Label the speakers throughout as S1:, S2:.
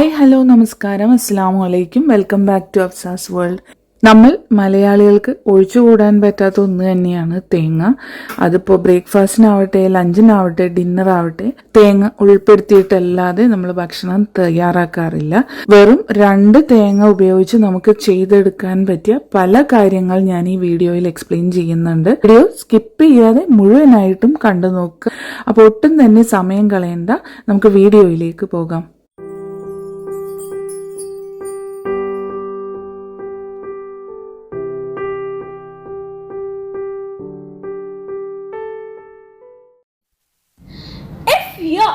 S1: Hi hello നമസ്കാരം. അസ്സാം വലൈക്കും welcome back to Afsa's world. നമ്മൾ മലയാളികൾക്ക് ഒഴിച്ചുകൂടാൻ പറ്റാത്ത ഒന്ന് തന്നെയാണ് തേങ്ങ. അതിപ്പോൾ ബ്രേക്ക്ഫാസ്റ്റിനാവട്ടെ ലഞ്ചിനാവട്ടെ ഡിന്നറാവട്ടെ തേങ്ങ ഉൾപ്പെടുത്തിയിട്ടല്ലാതെ നമ്മൾ ഭക്ഷണം തയ്യാറാക്കാറില്ല. വെറും രണ്ട് തേങ്ങ ഉപയോഗിച്ച് നമുക്ക് ചെയ്തെടുക്കാൻ പറ്റിയ പല കാര്യങ്ങൾ ഞാൻ ഈ വീഡിയോയിൽ എക്സ്പ്ലെയിൻ ചെയ്യുന്നുണ്ട്. വീഡിയോ സ്കിപ്പ് ചെയ്യാതെ മുഴുവനായിട്ടും കണ്ടു നോക്കുക അപ്പോൾ ഒട്ടും തന്നെ സമയം കളയണ്ട. നമുക്ക് വീഡിയോയിലേക്ക് പോകാം.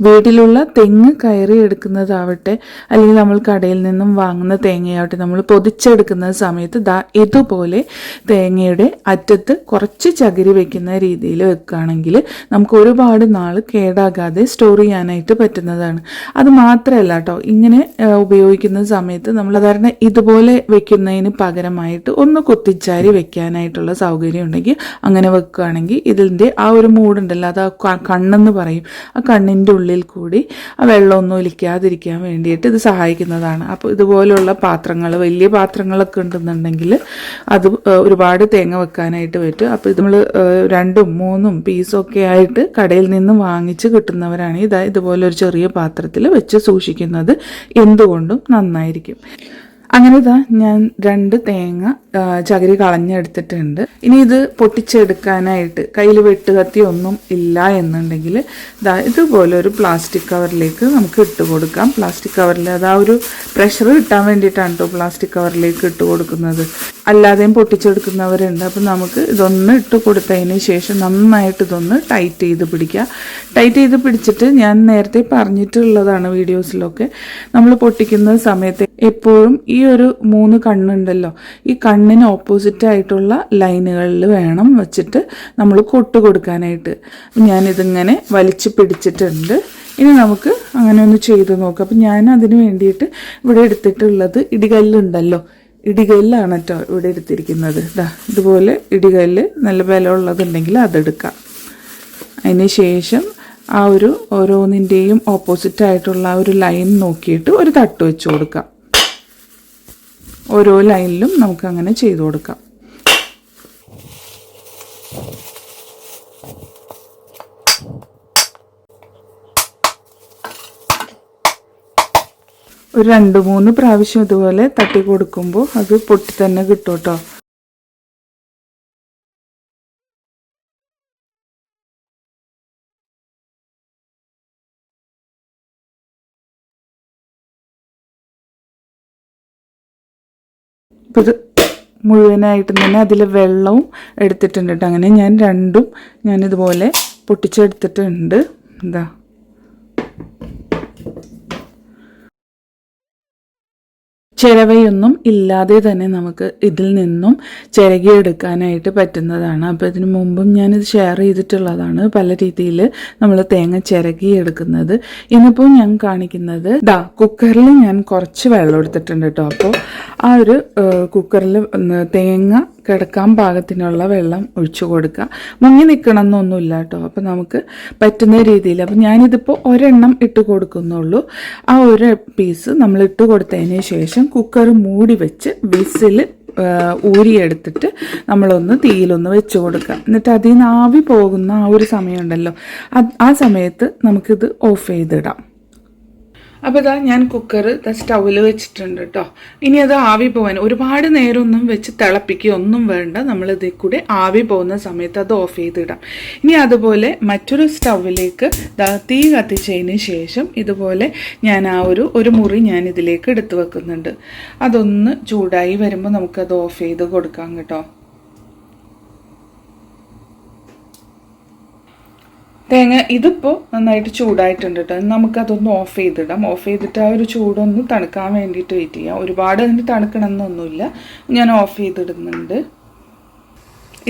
S1: വീട്ടിലുള്ള തെങ്ങ് കയറി എടുക്കുന്നതാവട്ടെ അല്ലെങ്കിൽ നമ്മൾ കടയിൽ നിന്നും വാങ്ങുന്ന തേങ്ങയാവട്ടെ നമ്മൾ പൊതിച്ചെടുക്കുന്ന സമയത്ത് ദാ ഇതുപോലെ തേങ്ങയുടെ അറ്റത്ത് കുറച്ച് ചകിരി വെക്കുന്ന രീതിയിൽ വെക്കുകയാണെങ്കിൽ നമുക്ക് ഒരുപാട് നാൾ കേടാകാതെ സ്റ്റോർ ചെയ്യാനായിട്ട് പറ്റുന്നതാണ്. അത് മാത്രമല്ല കേട്ടോ ഇങ്ങനെ ഉപയോഗിക്കുന്ന സമയത്ത് നമ്മൾ സാധാരണ ഇതുപോലെ വെക്കുന്നതിന് പകരമായിട്ട് ഒന്ന് കുത്തിച്ചാരി വെക്കാനായിട്ടുള്ള സൗകര്യം ഉണ്ടെങ്കിൽ അങ്ങനെ വെക്കുകയാണെങ്കിൽ ഇതിന്റെ ആ ഒരു മൂടുണ്ടല്ലോ അത് ആ കണ്ണെന്ന് പറയും. ആ കണ്ണിന്റെ ഉള്ളിൽ കൂടി ആ വെള്ളമൊന്നും ഒലിക്കാതിരിക്കാൻ വേണ്ടിയിട്ട് ഇത് സഹായിക്കുന്നതാണ്. അപ്പോൾ ഇതുപോലുള്ള പാത്രങ്ങൾ വലിയ പാത്രങ്ങളൊക്കെ ഉണ്ടെന്നുണ്ടെങ്കിൽ അത് ഒരുപാട് തേങ്ങ വെക്കാനായിട്ട് പറ്റും. അപ്പോൾ ഇത് നമ്മൾ രണ്ടും മൂന്നും പീസൊക്കെ ആയിട്ട് കടയിൽ നിന്ന് വാങ്ങിച്ച് കിട്ടുന്നവരാണ് ഇതാ ഇതുപോലെ ഒരു ചെറിയ പാത്രത്തിൽ വെച്ച് സൂക്ഷിക്കുന്നത്. എന്തുകൊണ്ടും നന്നായിരിക്കും. അങ്ങനെ ഇതാ ഞാൻ രണ്ട് തേങ്ങ ചകിരി കളഞ്ഞെടുത്തിട്ടുണ്ട്. ഇനി ഇത് പൊട്ടിച്ചെടുക്കാനായിട്ട് കയ്യിൽ വെട്ടുകത്തി ഒന്നും ഇല്ല എന്നുണ്ടെങ്കിൽ ഇതാ ഇതുപോലെ ഒരു പ്ലാസ്റ്റിക് കവറിലേക്ക് നമുക്ക് ഇട്ട് കൊടുക്കാം. പ്ലാസ്റ്റിക് കവറിൽ അത് ആ ഒരു പ്രഷർ കിട്ടാൻ വേണ്ടിയിട്ടാണ് കേട്ടോ പ്ലാസ്റ്റിക് കവറിലേക്ക് ഇട്ട് കൊടുക്കുന്നത്. അല്ലാതെയും പൊട്ടിച്ചെടുക്കുന്നവരുണ്ട്. അപ്പം നമുക്ക് ഇതൊന്ന് ഇട്ട് കൊടുത്തതിന് ശേഷം നന്നായിട്ട് ഇതൊന്ന് ടൈറ്റ് ചെയ്ത് പിടിക്കുക. ടൈറ്റ് ചെയ്ത് പിടിച്ചിട്ട് ഞാൻ നേരത്തെ പറഞ്ഞിട്ടുള്ളതാണ് വീഡിയോസിലൊക്കെ നമ്മൾ പൊട്ടിക്കുന്ന സമയത്ത് എപ്പോഴും ഈ ഒരു മൂന്ന് കണ്ണുണ്ടല്ലോ. ഈ കണ്ണിന് ഓപ്പോസിറ്റ് ആയിട്ടുള്ള ലൈനുകളിൽ വേണം വെച്ചിട്ട് നമ്മൾ കൊട്ട് കൊടുക്കാനായിട്ട്. ഞാനിതിങ്ങനെ വലിച്ചു പിടിച്ചിട്ടുണ്ട്. ഇനി നമുക്ക് അങ്ങനെ ഒന്ന് ചെയ്ത് നോക്കാം. അപ്പം ഞാൻ അതിന് വേണ്ടിയിട്ട് ഇവിടെ എടുത്തിട്ടുള്ളത് ഇടികല്ലുണ്ടല്ലോ. ഇടികല്ലാണ് കേട്ടോ ഇവിടെ എടുത്തിരിക്കുന്നത്. ഇതാ ഇതുപോലെ ഇടികല്ല് നല്ല ബലമുള്ളതുണ്ടെങ്കിൽ അതെടുക്കാം. അതിന് ശേഷം ആ ഒരു ഓരോന്നിന്റെയും ഓപ്പോസിറ്റ് ആയിട്ടുള്ള ആ ഒരു ലൈൻ നോക്കിയിട്ട് ഒരു തട്ട് വെച്ച് കൊടുക്കാം. ഓരോ ലൈനിലും നമുക്ക് അങ്ങനെ ചെയ്തു കൊടുക്കാം. ഒരു രണ്ട് മൂന്ന് പ്രാവശ്യം ഇതുപോലെ തട്ടി കൊടുക്കുമ്പോൾ അത് പൊട്ടി തന്നെ കിട്ടും കേട്ടോ. ഇപ്പം ഇത് മുഴുവനായിട്ടും തന്നെ അതിൽ വെള്ളവും എടുത്തിട്ടുണ്ട് കേട്ടോ. അങ്ങനെ ഞാൻ രണ്ടും ഞാനിതുപോലെ പൊട്ടിച്ചെടുത്തിട്ടുണ്ട്. എന്താ ചിരവയൊന്നും ഇല്ലാതെ തന്നെ നമുക്ക് ഇതിൽ നിന്നും ചിരകിയെടുക്കാനായിട്ട് പറ്റുന്നതാണ്. അപ്പോൾ ഇതിനു മുമ്പും ഞാനിത് ഷെയർ ചെയ്തിട്ടുള്ളതാണ്. പല രീതിയിൽ നമ്മൾ തേങ്ങ ചിരകിയെടുക്കുന്നത് ഇന്നിപ്പോൾ ഞാൻ കാണിക്കുന്നത് ദാ കുക്കറിൽ ഞാൻ കുറച്ച് വെള്ളം എടുത്തിട്ടുണ്ട് കേട്ടോ. അപ്പോൾ ആ ഒരു കുക്കറിൽ തേങ്ങ കിടക്കാൻ പാകത്തിനുള്ള വെള്ളം ഒഴിച്ചു കൊടുക്കുക. മുങ്ങി നിൽക്കണം എന്നൊന്നുമില്ല കേട്ടോ. അപ്പം നമുക്ക് പറ്റുന്ന രീതിയിൽ. അപ്പം ഞാനിതിപ്പോൾ ഒരെണ്ണം ഇട്ട് കൊടുക്കുന്നുള്ളൂ. ആ ഒരു പീസ് നമ്മൾ ഇട്ട് കൊടുത്തതിന് ശേഷം കുക്കർ മൂടി വെച്ച് വിസിൽ ഊരിയെടുത്തിട്ട് നമ്മളൊന്ന് തീയിലൊന്ന് വെച്ച് കൊടുക്കുക. എന്നിട്ട് അതിൽ നിന്ന് ആവി പോകുന്ന ആ ഒരു സമയമുണ്ടല്ലോ. ആ സമയത്ത് നമുക്കിത് ഓഫ് ചെയ്തിടാം. അപ്പോൾ ഇതാ ഞാൻ കുക്കർ സ്റ്റൗവിൽ വെച്ചിട്ടുണ്ട് കേട്ടോ ഇനി അത് ആവി പോകാൻ ഒരുപാട് നേരമൊന്നും വെച്ച് തിളപ്പിക്കുക ഒന്നും വേണ്ട. നമ്മൾ ഇതിൽ കൂടെ ആവി പോകുന്ന സമയത്ത് അത് ഓഫ് ചെയ്തിടാം. ഇനി അതുപോലെ മറ്റൊരു സ്റ്റൗവിലേക്ക് തീ കത്തിച്ചതിന് ശേഷം ഇതുപോലെ ഞാൻ ആ ഒരു ഒരു മുറി ഞാൻ ഇതിലേക്ക് എടുത്തു വെക്കുന്നുണ്ട്. അതൊന്ന് ചൂടായി വരുമ്പോൾ നമുക്കത് ഓഫ് ചെയ്ത് കൊടുക്കാം കേട്ടോ. തേങ്ങ ഇതിപ്പോൾ നന്നായിട്ട് ചൂടായിട്ടുണ്ട് കേട്ടോ നമുക്കതൊന്ന് ഓഫ് ചെയ്തിടാം. ഓഫ് ചെയ്തിട്ട് ആ ഒരു ചൂടൊന്ന് തണുക്കാൻ വേണ്ടിയിട്ട് വെയിറ്റ് ചെയ്യാം. ഒരുപാട് അതിന് തണുക്കണമെന്നൊന്നുമില്ല. ഞാൻ ഓഫ് ചെയ്തിടുന്നുണ്ട്.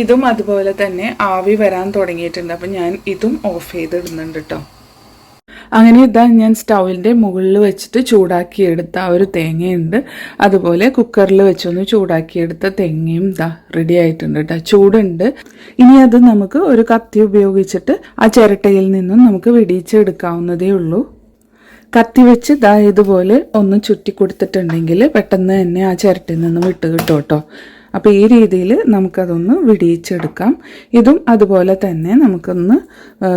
S1: ഇതും അതുപോലെ തന്നെ ആവി വരാൻ തുടങ്ങിയിട്ടുണ്ട്. അപ്പം ഞാൻ ഇതും ഓഫ് ചെയ്തിടുന്നുണ്ട് കേട്ടോ അങ്ങനെ ഇതാ ഞാൻ സ്റ്റൗവിന്റെ മുകളിൽ വെച്ചിട്ട് ചൂടാക്കിയെടുത്ത ആ ഒരു തേങ്ങയുണ്ട്. അതുപോലെ കുക്കറിൽ വെച്ചൊന്ന് ചൂടാക്കിയെടുത്ത തേങ്ങയും ഇതാ റെഡി ആയിട്ടുണ്ട് കേട്ടോ ചൂടുണ്ട്. ഇനി അത് നമുക്ക് ഒരു കത്തി ഉപയോഗിച്ചിട്ട് ആ ചിരട്ടയിൽ നിന്നും നമുക്ക് വെടിയിച്ചെടുക്കാവുന്നതേ ഉള്ളൂ. കത്തി വെച്ച് ഇതാ ഇതുപോലെ ഒന്ന് ചുറ്റി കൊടുത്തിട്ടുണ്ടെങ്കിൽ പെട്ടെന്ന് തന്നെ ആ ചിരട്ടയിൽ നിന്ന് വിട്ട് കിട്ടും കേട്ടോ അപ്പോൾ ഈ രീതിയിൽ നമുക്കതൊന്ന് വിടിയിച്ചെടുക്കാം. ഇതും അതുപോലെ തന്നെ നമുക്കൊന്ന്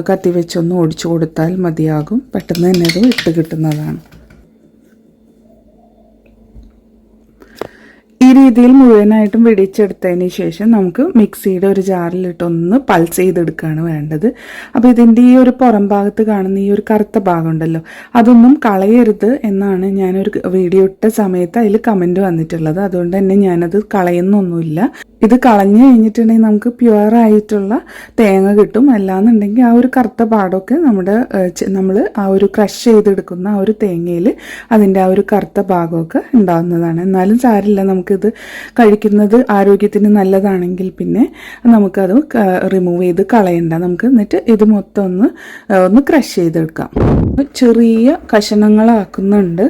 S1: കത്തി വെച്ചൊന്ന് ഓടിച്ചു കൊടുത്താൽ മതിയാകും. പെട്ടെന്ന് തന്നെ അത് ഇട്ട് കിട്ടുന്നതാണ്. രീതിയിൽ മുഴുവനായിട്ടും വെടിച്ചെടുത്തതിന് ശേഷം നമുക്ക് മിക്സിയുടെ ഒരു ജാറിലിട്ടൊന്ന് പൾസ് ചെയ്തെടുക്കുകയാണ് വേണ്ടത്. അപ്പോൾ ഇതിന്റെ ഈ ഒരു പുറം ഭാഗത്ത് കാണുന്ന ഈ ഒരു കറുത്ത ഭാഗം ഉണ്ടല്ലോ അതൊന്നും കളയരുത് എന്നാണ് ഞാനൊരു വീഡിയോ ഇട്ട സമയത്ത് അതിൽ കമന്റ് വന്നിട്ടുള്ളത്. അതുകൊണ്ട് തന്നെ ഞാനത് കളയുന്നൊന്നുമില്ല. ഇത് കളഞ്ഞു കഴിഞ്ഞിട്ടുണ്ടെങ്കിൽ നമുക്ക് പ്യുവർ ആയിട്ടുള്ള തേങ്ങ കിട്ടും. അല്ലാന്നുണ്ടെങ്കിൽ ആ ഒരു കറുത്ത പാടമൊക്കെ നമ്മുടെ നമ്മൾ ആ ഒരു ക്രഷ് ചെയ്തെടുക്കുന്ന ആ ഒരു തേങ്ങയിൽ അതിന്റെ ആ ഒരു കറുത്ത ഭാഗമൊക്കെ ഉണ്ടാകുന്നതാണ് എന്നാലും സാരില്ല നമുക്കിത് കഴിക്കുന്നത് ആരോഗ്യത്തിന് നല്ലതാണെങ്കിൽ പിന്നെ നമുക്കത് റിമൂവ് ചെയ്ത് കളയണ്ട. നമുക്ക് എന്നിട്ട് ഇത് മൊത്തം ഒന്ന് ഒന്ന് ക്രഷ് ചെയ്തെടുക്കാം. ചെറിയ കഷണങ്ങളാക്കുന്നുണ്ട്.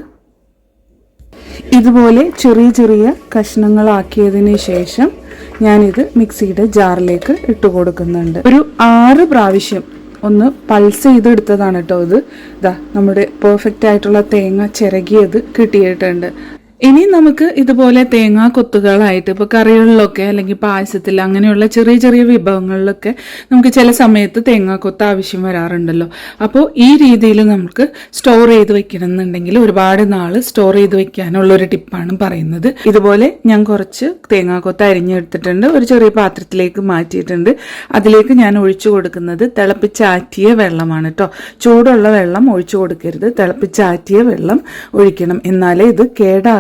S1: ഇതുപോലെ ചെറിയ ചെറിയ കഷ്ണങ്ങളാക്കിയതിന് ശേഷം ഞാനിത് മിക്സിയുടെ ജാറിലേക്ക് ഇട്ട് കൊടുക്കുന്നുണ്ട്. ഒരു ആറ് പ്രാവശ്യം ഒന്ന് പൾസ് ചെയ്തെടുത്തതാണ് കേട്ടോ ഇത്. ഇതാ നമ്മുടെ പെർഫെക്റ്റ് ആയിട്ടുള്ള തേങ്ങ ചിരകിയത് കിട്ടിയിട്ടുണ്ട്. ഇനി നമുക്ക് ഇതുപോലെ തേങ്ങാ കൊത്തുകളായിട്ട് ഇപ്പോൾ കറികളിലൊക്കെ അല്ലെങ്കിൽ പായസത്തിൽ അങ്ങനെയുള്ള ചെറിയ ചെറിയ വിഭവങ്ങളിലൊക്കെ നമുക്ക് ചില സമയത്ത് തേങ്ങാ കൊത്ത് ആവശ്യം വരാറുണ്ടല്ലോ. അപ്പോൾ ഈ രീതിയിൽ നമുക്ക് സ്റ്റോർ ചെയ്ത് വെക്കണം എന്നുണ്ടെങ്കിൽ ഒരുപാട് നാൾ സ്റ്റോർ ചെയ്ത് വെക്കാനുള്ള ഒരു ടിപ്പാണ് പറയുന്നത്. ഇതുപോലെ ഞാൻ കുറച്ച് തേങ്ങാ കൊത്ത് അരിഞ്ഞെടുത്തിട്ടുണ്ട്. ഒരു ചെറിയ പാത്രത്തിലേക്ക് മാറ്റിയിട്ടുണ്ട്. അതിലേക്ക് ഞാൻ ഒഴിച്ചു കൊടുക്കുന്നത് തിളപ്പിച്ചാറ്റിയ വെള്ളമാണ് കേട്ടോ ചൂടുള്ള വെള്ളം ഒഴിച്ചു കൊടുക്കരുത്. തിളപ്പിച്ചാറ്റിയ വെള്ളം ഒഴിക്കണം. എന്നാലേ ഇത്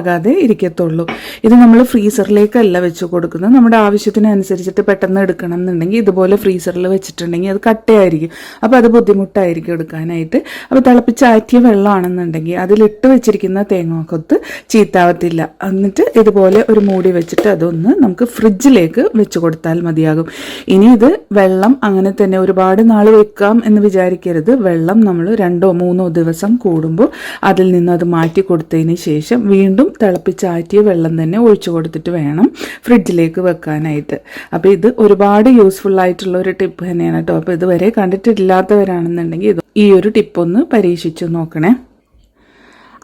S1: കേടാകാതെ ഇരിക്കത്തുള്ളൂ. ഇത് നമ്മൾ ഫ്രീസറിലേക്കല്ല വെച്ച് കൊടുക്കുന്നത്. നമ്മുടെ ആവശ്യത്തിനനുസരിച്ചിട്ട് പെട്ടെന്ന് എടുക്കണം എന്നുണ്ടെങ്കിൽ ഇതുപോലെ ഫ്രീസറിൽ വെച്ചിട്ടുണ്ടെങ്കിൽ അത് കട്ടയായിരിക്കും. അപ്പോൾ അത് ബുദ്ധിമുട്ടായിരിക്കും എടുക്കാനായിട്ട്. അപ്പോൾ തിളപ്പിച്ചാറ്റിയ വെള്ളമാണെന്നുണ്ടെങ്കിൽ അതിലിട്ട് വെച്ചിരിക്കുന്ന തേങ്ങാക്കൊത്ത് ചീത്താവത്തില്ല. എന്നിട്ട് ഇതുപോലെ ഒരു മൂടി വെച്ചിട്ട് അതൊന്ന് നമുക്ക് ഫ്രിഡ്ജിലേക്ക് വെച്ച് കൊടുത്താൽ മതിയാകും. ഇനി ഇത് വെള്ളം അങ്ങനെ തന്നെ ഒരുപാട് നാൾ വെക്കാം എന്ന് വിചാരിക്കരുത്. വെള്ളം നമ്മൾ രണ്ടോ മൂന്നോ ദിവസം കൂടുമ്പോൾ അതിൽ നിന്ന് അത് മാറ്റി കൊടുത്തതിന് ശേഷം വീണ്ടും തിളപ്പിച്ചാറ്റിയ വെള്ളം തന്നെ ഒഴിച്ചു കൊടുത്തിട്ട് വേണം ഫ്രിഡ്ജിലേക്ക് വെക്കാനായിട്ട്. അപ്പോൾ ഇത് ഒരുപാട് യൂസ്ഫുൾ ആയിട്ടുള്ള ഒരു ടിപ്പ് തന്നെയാണ് കേട്ടോ. അപ്പോൾ ഇതുവരെ കണ്ടിട്ടില്ലാത്തവരാണെന്നുണ്ടെങ്കിൽ ഇത് ഈ ഒരു ടിപ്പ് ഒന്ന് പരീക്ഷിച്ചു നോക്കണേ.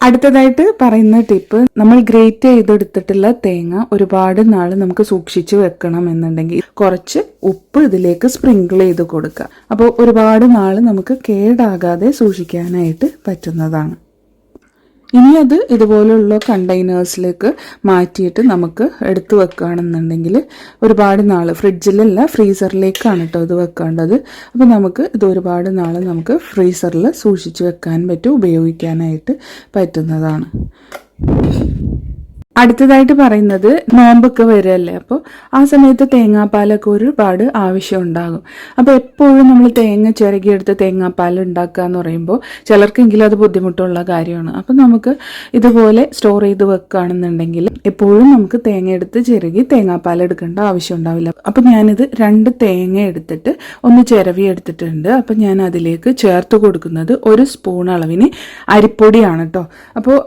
S1: അടുത്തതായിട്ട് പറയുന്ന ടിപ്പ് നമ്മൾ ഗ്രേറ്റ് ചെയ്തെടുത്തിട്ടുള്ള തേങ്ങ ഒരുപാട് നാൾ നമുക്ക് സൂക്ഷിച്ച് വെക്കണം എന്നുണ്ടെങ്കിൽ കുറച്ച് ഉപ്പ് ഇതിലേക്ക് സ്പ്രിങ്കിൾ ചെയ്ത് കൊടുക്കുക. അപ്പോൾ ഒരുപാട് നാൾ നമുക്ക് കേടാകാതെ സൂക്ഷിക്കാനായിട്ട് പറ്റുന്നതാണ്. ഇനി അത് ഇതുപോലെയുള്ള കണ്ടെയ്നേഴ്സിലേക്ക് മാറ്റിയിട്ട് നമുക്ക് എടുത്തു വെക്കുകയാണെന്നുണ്ടെങ്കിൽ ഒരുപാട് നാൾ ഫ്രിഡ്ജിലല്ല ഫ്രീസറിലേക്കാണ് കേട്ടോ ഇത് വെക്കേണ്ടത്. അപ്പോൾ നമുക്ക് ഇത് ഒരുപാട് നാൾ നമുക്ക് ഫ്രീസറിൽ സൂക്ഷിച്ച് വെക്കാൻ പറ്റും ഉപയോഗിക്കാനായിട്ട് പറ്റുന്നതാണ്. അടുത്തതായിട്ട് പറയുന്നത് നോമ്പൊക്കെ വരികയല്ലേ അപ്പോൾ ആ സമയത്ത് തേങ്ങാപ്പാലൊക്കെ ഒരുപാട് ആവശ്യം ഉണ്ടാകും. അപ്പോൾ എപ്പോഴും നമ്മൾ തേങ്ങ ചിരകിയെടുത്ത് തേങ്ങാപ്പാൽ ഉണ്ടാക്കുക എന്ന് പറയുമ്പോൾ ചിലർക്കെങ്കിലും അത് ബുദ്ധിമുട്ടുള്ള കാര്യമാണ്. അപ്പോൾ നമുക്ക് ഇതുപോലെ സ്റ്റോർ ചെയ്ത് വെക്കുകയാണെന്നുണ്ടെങ്കിൽ എപ്പോഴും നമുക്ക് തേങ്ങ എടുത്ത് ചിരകി തേങ്ങാപ്പാൽ എടുക്കേണ്ട ആവശ്യം ഉണ്ടാവില്ല. അപ്പോൾ ഞാനിത് രണ്ട് തേങ്ങ എടുത്തിട്ട് ഒന്ന് ചിരവി എടുത്തിട്ടുണ്ട്. അപ്പോൾ ഞാൻ അതിലേക്ക് ചേർത്ത് കൊടുക്കുന്നത് ഒരു സ്പൂൺ അളവിന് അരിപ്പൊടിയാണ് കേട്ടോ അപ്പോൾ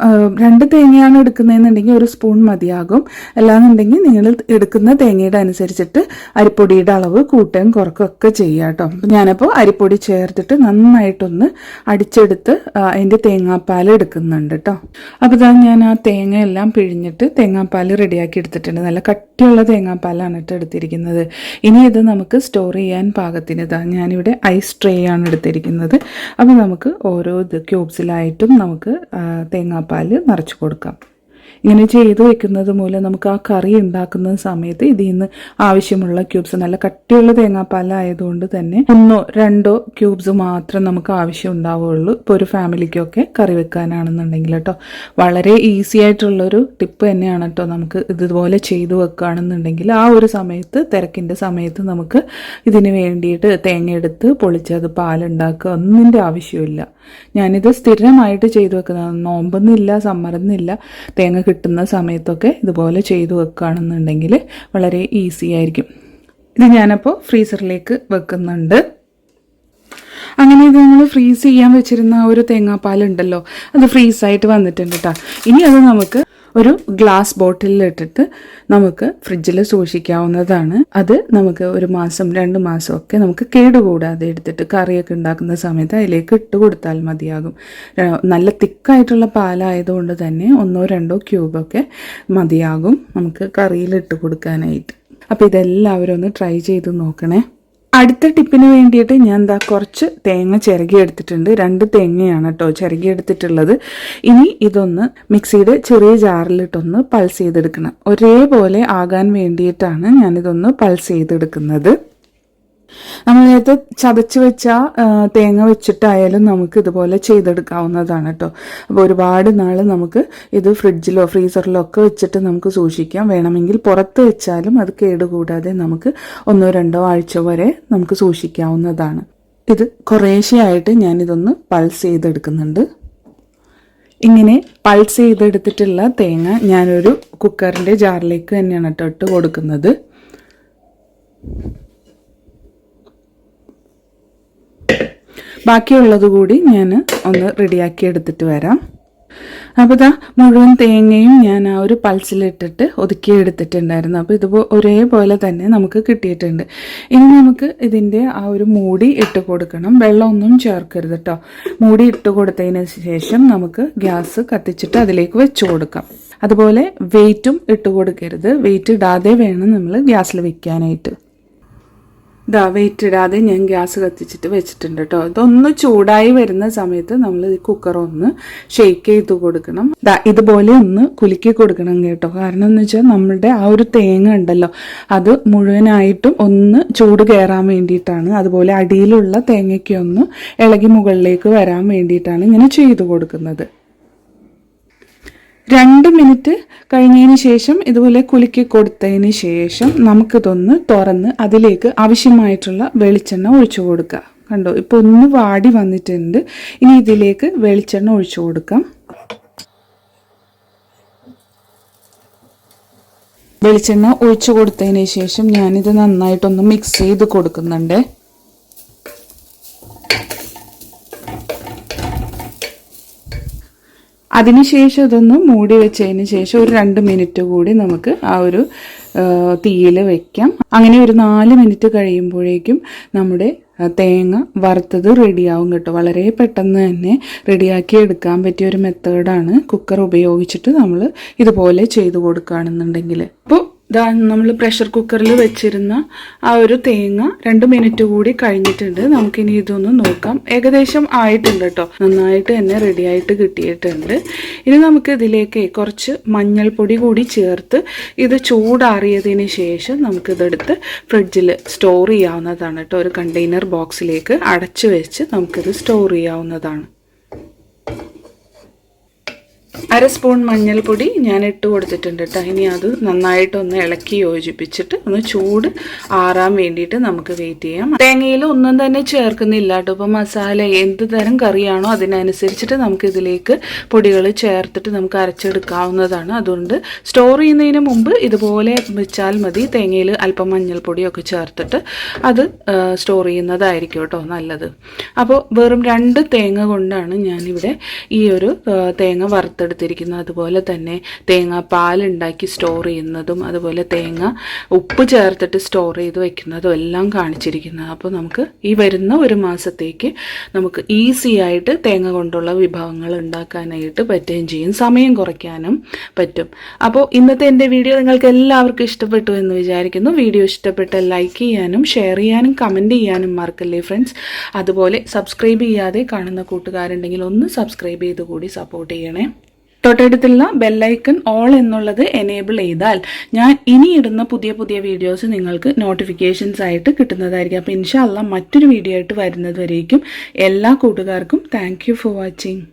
S1: രണ്ട് തേങ്ങയാണ് എടുക്കുന്നതെന്നുണ്ടെങ്കിൽ ഒരു സ്പൂൺ മതിയാകും. അല്ലാന്നുണ്ടെങ്കിൽ നിങ്ങൾ എടുക്കുന്ന തേങ്ങയുടെ അനുസരിച്ചിട്ട് അരിപ്പൊടിയുടെ അളവ് കൂട്ടുകയും കുറക്കുകയൊക്കെ ചെയ്യുക കേട്ടോ. ഞാനപ്പോൾ അരിപ്പൊടി ചേർത്തിട്ട് നന്നായിട്ടൊന്ന് അടിച്ചെടുത്ത് അതിന്റെ തേങ്ങാപ്പാൽ എടുക്കുന്നുണ്ട് കേട്ടോ. അപ്പോൾ ഇതാ ഞാൻ ആ തേങ്ങയെല്ലാം പിഴിഞ്ഞിട്ട് തേങ്ങാപ്പാൽ റെഡിയാക്കി എടുത്തിട്ടുണ്ട്. നല്ല കട്ടിയുള്ള തേങ്ങാപ്പാലാണ് കേട്ടോ എടുത്തിരിക്കുന്നത്. ഇനി ഇത് നമുക്ക് സ്റ്റോർ ചെയ്യാൻ പാകത്തിന് ഇതാ ഞാനിവിടെ ഐസ് ട്രേ ആണ് എടുത്തിരിക്കുന്നത്. അപ്പോൾ നമുക്ക് ഓരോ ഇത് ക്യൂബ്സിലായിട്ടും നമുക്ക് തേങ്ങാപ്പാൽ നിറച്ച് കൊടുക്കാം. ഇങ്ങനെ ചെയ്ത് വെക്കുന്നത് മൂലം നമുക്ക് ആ കറി ഉണ്ടാക്കുന്ന സമയത്ത് ഇതിൽ നിന്ന് ആവശ്യമുള്ള ക്യൂബ്സ് നല്ല കട്ടിയുള്ള തേങ്ങാപ്പാലായതുകൊണ്ട് തന്നെ ഒന്നോ രണ്ടോ ക്യൂബ്സ് മാത്രം നമുക്ക് ആവശ്യം ഉണ്ടാവുകയുള്ളൂ. ഇപ്പോൾ ഒരു ഫാമിലിക്കൊക്കെ കറി വെക്കാനാണെന്നുണ്ടെങ്കിൽ കേട്ടോ. വളരെ ഈസി ആയിട്ടുള്ളൊരു ടിപ്പ് തന്നെയാണ് കേട്ടോ നമുക്ക് ഇതുപോലെ ചെയ്തു വെക്കുകയാണെന്നുണ്ടെങ്കിൽ ആ ഒരു സമയത്ത് തിരക്കിന്റെ സമയത്ത് നമുക്ക് ഇതിന് വേണ്ടിയിട്ട് തേങ്ങ എടുത്ത് പൊളിച്ചത് പാലുണ്ടാക്കുക ഒന്നിന്റെ ആവശ്യമില്ല ഞാനിത് സ്ഥിരമായിട്ട് ചെയ്തു വെക്കുന്നതാണ്. നോമ്പെന്നില്ല സമ്മർന്നില്ല തേങ്ങ കിട്ടുന്ന സമയത്തൊക്കെ ഇതുപോലെ ചെയ്തു വെക്കുകയാണെന്നുണ്ടെങ്കിൽ വളരെ ഈസി ആയിരിക്കും. ഇത് ഞാനപ്പോൾ ഫ്രീസറിലേക്ക് വെക്കുന്നുണ്ട്. അങ്ങനെ ഇത് നമ്മൾ ഫ്രീസ് ചെയ്യാൻ വെച്ചിരുന്ന ഒരു തേങ്ങാപ്പാലുണ്ടല്ലോ അത് ഫ്രീസായിട്ട് വന്നിട്ടുണ്ട് കേട്ടോ ഇനി അത് നമുക്ക് ഒരു ഗ്ലാസ് ബോട്ടിലിൽ ഇട്ടിട്ട് നമുക്ക് ഫ്രിഡ്ജിൽ സൂക്ഷിക്കാവുന്നതാണ്. അത് നമുക്ക് ഒരു മാസം രണ്ട് മാസം ഒക്കെ നമുക്ക് കേടുകൂടാതെ എടുത്തിട്ട് കറിയൊക്കെ ഉണ്ടാക്കുന്ന സമയത്ത് അതിലേക്ക് ഇട്ട് കൊടുത്താൽ മതിയാകും. നല്ല തിക്കായിട്ടുള്ള പാലായതുകൊണ്ട് തന്നെ ഒന്നോ രണ്ടോ ക്യൂബൊക്കെ മതിയാകും നമുക്ക് കറിയിൽ ഇട്ട് കൊടുക്കാനായിട്ട്. അപ്പോൾ ഇതെല്ലാവരും ഒന്ന് ട്രൈ ചെയ്ത് നോക്കണേ. അടുത്ത ടിപ്പിന് വേണ്ടിയിട്ട് ഞാൻ എന്താ കുറച്ച് തേങ്ങ ചിരകി എടുത്തിട്ടുണ്ട് രണ്ട് തേങ്ങയാണ് കേട്ടോ ചിരകി എടുത്തിട്ടുള്ളത് ഇനി ഇതൊന്ന് മിക്സിയുടെ ചെറിയ ജാറിലിട്ടൊന്ന് പൾസ് ചെയ്തെടുക്കണം. ഒരേപോലെ ആകാൻ വേണ്ടിയിട്ടാണ് ഞാനിതൊന്ന് പൾസ് ചെയ്തെടുക്കുന്നത്. നമ്മൾ നേരത്തെ ചതച്ച് വെച്ച തേങ്ങ വെച്ചിട്ടായാലും നമുക്ക് ഇതുപോലെ ചെയ്തെടുക്കാവുന്നതാണ് കേട്ടോ അപ്പോൾ ഒരുപാട് നാൾ നമുക്ക് ഇത് ഫ്രിഡ്ജിലോ ഫ്രീസറിലോ ഒക്കെ വെച്ചിട്ട് നമുക്ക് സൂക്ഷിക്കാം. വേണമെങ്കിൽ പുറത്ത് വെച്ചാലും അത് കേടുകൂടാതെ നമുക്ക് ഒന്നോ രണ്ടോ ആഴ്ച വരെ നമുക്ക് സൂക്ഷിക്കാവുന്നതാണ്. ഇത് കുറേശ്ശെയായിട്ട് ഞാനിതൊന്ന് പൾസ് ചെയ്തെടുക്കുന്നുണ്ട്. ഇങ്ങനെ പൾസ് ചെയ്തെടുത്തിട്ടുള്ള തേങ്ങ ഞാനൊരു കുക്കറിന്റെ ജാറിലേക്ക് തന്നെയാണ് കേട്ടോ ഇട്ട് കൊടുക്കുന്നത്. ബാക്കിയുള്ളത് കൂടി ഞാൻ ഒന്ന് റെഡിയാക്കി എടുത്തിട്ട് വരാം. അപ്പോൾ ഇതാ മുഴുവൻ തേങ്ങയും ഞാൻ ആ ഒരു പൾസിലിട്ടിട്ട് ഒതുക്കി എടുത്തിട്ടുണ്ടായിരുന്നു. അപ്പോൾ ഇതുപോ ഒരേപോലെ തന്നെ നമുക്ക് കിട്ടിയിട്ടുണ്ട്. ഇനി നമുക്ക് ഇതിന്റെ ആ ഒരു മൂടി ഇട്ട് കൊടുക്കണം. വെള്ളമൊന്നും ചേർക്കരുത് കേട്ടോ മൂടി ഇട്ട് കൊടുത്തതിന് ശേഷം നമുക്ക് ഗ്യാസ് കത്തിച്ചിട്ട് അതിലേക്ക് വെച്ച് കൊടുക്കാം. അതുപോലെ വെയിറ്റും ഇട്ട് കൊടുക്കരുത്. വെയിറ്റ് ഇടാതെ വേണം നമ്മൾ ഗ്യാസിൽ വെക്കാനായിട്ട്. ഇതാ വെയിറ്റ് ഇടാതെ ഞാൻ ഗ്യാസ് കത്തിച്ചിട്ട് വെച്ചിട്ടുണ്ട് കേട്ടോ ഇതൊന്ന് ചൂടായി വരുന്ന സമയത്ത് നമ്മൾ കുക്കർ ഒന്ന് ഷെയ്ക്ക് ചെയ്ത് കൊടുക്കണം. ദാ ഇതുപോലെ ഒന്ന് കുലുക്കി കൊടുക്കണം കേട്ടോ. കാരണം എന്ന് വെച്ചാൽ നമ്മളുടെ ആ ഒരു തേങ്ങ ഉണ്ടല്ലോ അത് മുഴുവനായിട്ടും ഒന്ന് ചൂട് കയറാൻ വേണ്ടിയിട്ടാണ്. അതുപോലെ അടിയിലുള്ള തേങ്ങയ്ക്ക് ഒന്ന് ഇളകി മുകളിലേക്ക് വരാൻ വേണ്ടിയിട്ടാണ് ഇങ്ങനെ ചെയ്തു കൊടുക്കുന്നത്. രണ്ട് മിനിറ്റ് കഴിഞ്ഞതിന് ശേഷം ഇതുപോലെ കുലുക്കി കൊടുത്തതിന് ശേഷം നമുക്കിതൊന്ന് തുറന്ന് അതിലേക്ക് ആവശ്യമായിട്ടുള്ള വെളിച്ചെണ്ണ ഒഴിച്ചു കൊടുക്കുക കണ്ടോ? ഇപ്പോൾ ഒന്ന് വാടി വന്നിട്ടുണ്ട്. ഇനി ഇതിലേക്ക് വെളിച്ചെണ്ണ ഒഴിച്ചു കൊടുക്കാം. വെളിച്ചെണ്ണ ഒഴിച്ചു കൊടുത്തതിന് ശേഷം ഞാനിത് നന്നായിട്ടൊന്ന് മിക്സ് ചെയ്ത് കൊടുക്കുന്നുണ്ട്. അതിനുശേഷം ഇതൊന്ന് മൂടി വെച്ചതിന് ശേഷം ഒരു രണ്ട് മിനിറ്റ് കൂടി നമുക്ക് ആ ഒരു തീയിൽ വെക്കാം. അങ്ങനെ ഒരു നാല് മിനിറ്റ് കഴിയുമ്പോഴേക്കും നമ്മുടെ തേങ്ങ വറുത്തത് റെഡിയാവും കേട്ടോ. വളരെ പെട്ടെന്ന് തന്നെ റെഡിയാക്കി എടുക്കാൻ പറ്റിയ ഒരു മെത്തേഡാണ് കുക്കർ ഉപയോഗിച്ചിട്ട് നമ്മൾ ഇതുപോലെ ചെയ്തു കൊടുക്കുകയാണെന്നുണ്ടെങ്കിൽ അപ്പോൾ ഇതാ നമ്മൾ പ്രഷർ കുക്കറിൽ വെച്ചിരുന്ന ആ ഒരു തേങ്ങ രണ്ട് മിനിറ്റ് കൂടി കഴിഞ്ഞിട്ടുണ്ട്. നമുക്കിനി ഇതൊന്ന് നോക്കാം. ഏകദേശം ആയിട്ടുണ്ട് കേട്ടോ നന്നായിട്ട് തന്നെ റെഡി ആയിട്ട് കിട്ടിയിട്ടുണ്ട്. ഇനി നമുക്ക് ഇതിലേക്ക് കുറച്ച് മഞ്ഞൾപ്പൊടി കൂടി ചേർത്ത് ഇത് ചൂടാറിയതിന് ശേഷം നമുക്കിതെടുത്ത് ഫ്രിഡ്ജിൽ സ്റ്റോർ ചെയ്യാവുന്നതാണ് കേട്ടോ ഒരു കണ്ടെയ്നർ ബോക്സിലേക്ക് അടച്ചു വെച്ച് നമുക്കിത് സ്റ്റോർ ചെയ്യാവുന്നതാണ്. അര സ്പൂൺ മഞ്ഞൾപ്പൊടി ഞാൻ ഇട്ട് കൊടുത്തിട്ടുണ്ട് കേട്ടോ ഇനി അത് നന്നായിട്ടൊന്ന് ഇളക്കി യോജിപ്പിച്ചിട്ട് ഒന്ന് ചൂട് ആറാൻ വേണ്ടിയിട്ട് നമുക്ക് വെയിറ്റ് ചെയ്യാം. തേങ്ങയിൽ ഒന്നും തന്നെ ചേർക്കുന്നില്ല കേട്ടോ ഇപ്പം മസാല എന്ത് തരം കറിയാണോ അതിനനുസരിച്ചിട്ട് നമുക്ക് ഇതിലേക്ക് പൊടികൾ ചേർത്തിട്ട് നമുക്ക് അരച്ചെടുക്കാവുന്നതാണ്. അതുകൊണ്ട് സ്റ്റോർ ചെയ്യുന്നതിന് മുമ്പ് ഇതുപോലെ വെച്ചാൽ മതി. തേങ്ങയിൽ അല്പം മഞ്ഞൾപ്പൊടിയൊക്കെ ചേർത്തിട്ട് അത് സ്റ്റോർ ചെയ്യുന്നതായിരിക്കും കേട്ടോ നല്ലത്. അപ്പോൾ വെറും രണ്ട് തേങ്ങ കൊണ്ടാണ് ഞാനിവിടെ ഈ ഒരു തേങ്ങ തേങ്ങ വറുത്തെടുത്തിരിക്കുന്നത് അതുപോലെ തന്നെ തേങ്ങ പാലുണ്ടാക്കി സ്റ്റോർ ചെയ്യുന്നതും അതുപോലെ തേങ്ങ ഉപ്പ് ചേർത്തിട്ട് സ്റ്റോർ ചെയ്ത് വെക്കുന്നതും എല്ലാം കാണിച്ചിരിക്കുന്നത് അപ്പോൾ നമുക്ക് ഈ വരുന്ന ഒരു മാസത്തേക്ക് നമുക്ക് ഈസി ആയിട്ട് തേങ്ങ കൊണ്ടുള്ള വിഭവങ്ങൾ ഉണ്ടാക്കാനായിട്ട് പറ്റുകയും ചെയ്യും. സമയം കുറയ്ക്കാനും പറ്റും. അപ്പോൾ ഇന്നത്തെ എന്റെ വീഡിയോ നിങ്ങൾക്ക് എല്ലാവർക്കും ഇഷ്ടപ്പെട്ടു എന്ന് വിചാരിക്കുന്നു. വീഡിയോ ഇഷ്ടപ്പെട്ട ലൈക്ക് ചെയ്യാനും ഷെയർ ചെയ്യാനും കമന്റ് ചെയ്യാനും മറക്കല്ലേ ഫ്രണ്ട്സ് അതുപോലെ സബ്സ്ക്രൈബ് ചെയ്യാതെ കാണുന്ന കൂട്ടുകാരുണ്ടെങ്കിൽ ഒന്ന് സബ്സ്ക്രൈബ് ചെയ്ത് കൂടി സപ്പോർട്ട് ചെയ്യണേ. തൊട്ടടുത്തുള്ള ബെല്ലൈക്കൺ ഓൾ എന്നുള്ളത് എനേബിൾ ചെയ്താൽ ഞാൻ ഇനി ഇടുന്ന പുതിയ പുതിയ വീഡിയോസ് നിങ്ങൾക്ക് നോട്ടിഫിക്കേഷൻസ് ആയിട്ട് കിട്ടുന്നതായിരിക്കും. അപ്പോൾ ഇൻഷാല്ല മറ്റൊരു വീഡിയോ ആയിട്ട് വരുന്നത് വരേക്കും. എല്ലാ കൂട്ടുകാർക്കും താങ്ക് ഫോർ വാച്ചിങ്